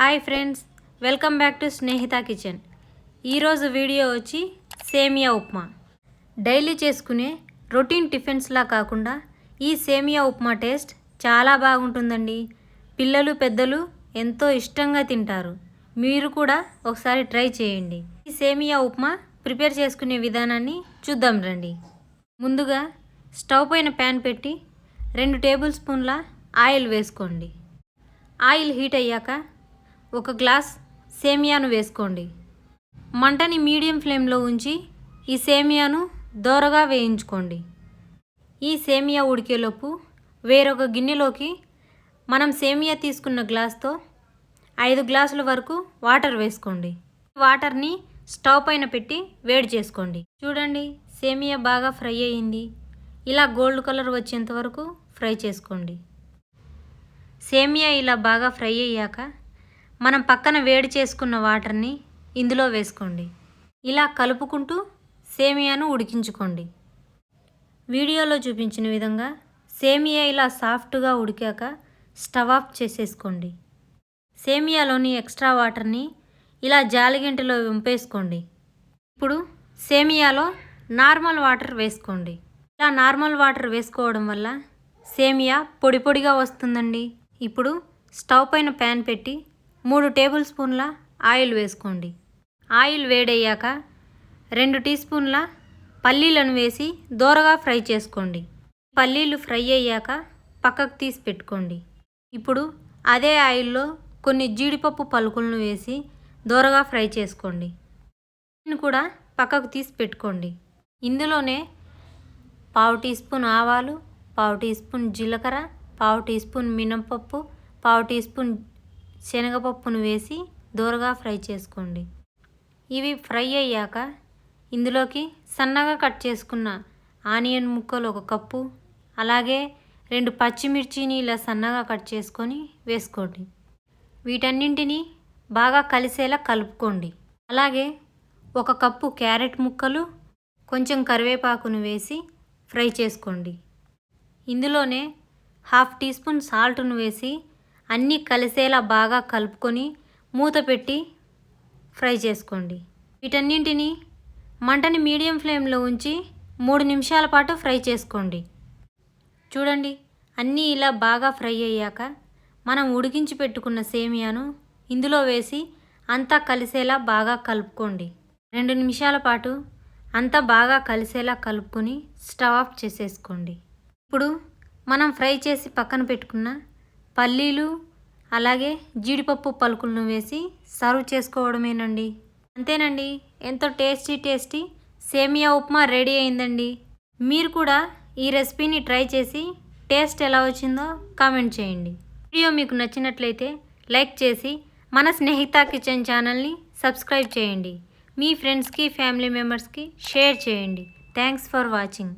Hi friends welcome back to Snehitha kitchen. ఈరోజు video వచ్చి semiya upma. Daily చేసుకునే రొటీన్ టిఫిన్స్లా కాకుండా ఈ సేమియా ఉప్మా టేస్ట్ చాలా బాగుంటుందండి. పిల్లలు పెద్దలు ఎంతో ఇష్టంగా తింటారు. మీరు కూడా ఒకసారి ట్రై చేయండి. ఈ సేమియా ఉప్మా ప్రిపేర్ చేసుకునే విధానాన్ని చూద్దాం రండి. ముందుగా స్టవ్ పైన ప్యాన్ పెట్టి రెండు టేబుల్ స్పూన్ల ఆయిల్ వేసుకోండి. ఆయిల్ హీట్ అయ్యాక ఒక గ్లాస్ సేమియాను వేసుకోండి. మంటని మీడియం ఫ్లేమ్లో ఉంచి ఈ సేమియాను దోరగా వేయించుకోండి. ఈ సేమియా ఉడికేలోపు వేరొక గిన్నెలోకి మనం సేమియా తీసుకున్న గ్లాస్తో ఐదు గ్లాసుల వరకు వాటర్ వేసుకోండి. వాటర్ని స్టవ్ పైన పెట్టి వేడి చేసుకోండి. చూడండి సేమియా బాగా ఫ్రై అయ్యింది ఇలా గోల్డ్ కలర్ వచ్చేంత వరకు ఫ్రై చేసుకోండి. సేమియా ఇలా బాగా ఫ్రై అయ్యాక మనం పక్కన వేడి చేసుకున్న వాటర్ని ఇందులో వేసుకోండి. ఇలా కలుపుకుంటూ సేమియాను ఉడికించుకోండి. వీడియోలో చూపించిన విధంగా సేమియా ఇలా సాఫ్ట్గా ఉడికాక స్టవ్ ఆఫ్ చేసేసుకోండి. సేమియాలోని ఎక్స్ట్రా వాటర్ని ఇలా జాలిగంటిలో వంపేసుకోండి. ఇప్పుడు సేమియాలో నార్మల్ వాటర్ వేసుకోండి. ఇలా నార్మల్ వాటర్ వేసుకోవడం వల్ల సేమియా పొడి పొడిగా వస్తుందండి. ఇప్పుడు స్టవ్ పైన ప్యాన్ పెట్టి మూడు టేబుల్ స్పూన్ల ఆయిల్ వేసుకోండి. ఆయిల్ వేడయ్యాక రెండు టీ స్పూన్ల పల్లీలను వేసి దోరగా ఫ్రై చేసుకోండి. పల్లీలు ఫ్రై అయ్యాక పక్కకు తీసి పెట్టుకోండి. ఇప్పుడు అదే ఆయిల్లో కొన్ని జీడిపప్పు పలుకులను వేసి దోరగా ఫ్రై చేసుకోండి. కూడా పక్కకు తీసి పెట్టుకోండి. ఇందులోనే పావు టీ స్పూన్ ఆవాలు పావు టీ స్పూన్ జీలకర్ర పావు టీ స్పూన్ మినపప్పు పావు టీ స్పూన్ శనగపప్పును వేసి దూరగా ఫ్రై చేసుకోండి. ఇవి ఫ్రై అయ్యాక ఇందులోకి సన్నగా కట్ చేసుకున్న ఆనియన్ ముక్కలు ఒక కప్పు అలాగే రెండు పచ్చిమిర్చిని ఇలా సన్నగా కట్ చేసుకొని వేసుకోండి. వీటన్నింటినీ బాగా కలిసేలా కలుపుకోండి. అలాగే ఒక కప్పు క్యారెట్ ముక్కలు కొంచెం కరివేపాకును వేసి ఫ్రై చేసుకోండి. ఇందులోనే హాఫ్ టీ స్పూన్ సాల్ట్ను వేసి అన్నీ కలిసేలా బాగా కలుపుకొని మూత పెట్టి ఫ్రై చేసుకోండి. వీటన్నింటిని మంటని మీడియం ఫ్లేమ్లో ఉంచి మూడు నిమిషాల పాటు ఫ్రై చేసుకోండి. చూడండి అన్నీ ఇలా బాగా ఫ్రై అయ్యాక మనం ఉడికించి పెట్టుకున్న సేమియాను ఇందులో వేసి అంతా కలిసేలా బాగా కలుపుకోండి. రెండు నిమిషాల పాటు అంతా బాగా కలిసేలా కలుపుకొని స్టవ్ ఆఫ్ చేసేసుకోండి. ఇప్పుడు మనం ఫ్రై చేసి పక్కన పెట్టుకున్న పల్లీలు అలాగే జీడిపప్పు పలుకులను వేసి సర్వ్ చేసుకోవడమేనండి. అంతేనండి ఎంతో టేస్టీ టేస్టీ సేమియా ఉప్మా రెడీ అయిందండి. మీరు కూడా ఈ రెసిపీని ట్రై చేసి టేస్ట్ ఎలా వచ్చిందో కామెంట్ చేయండి. వీడియో మీకు నచ్చినట్లయితే లైక్ చేసి మన స్నేహిత కిచెన్ ఛానల్ని సబ్స్క్రైబ్ చేయండి. మీ ఫ్రెండ్స్కి ఫ్యామిలీ మెంబర్స్కి షేర్ చేయండి. Thanks for watching.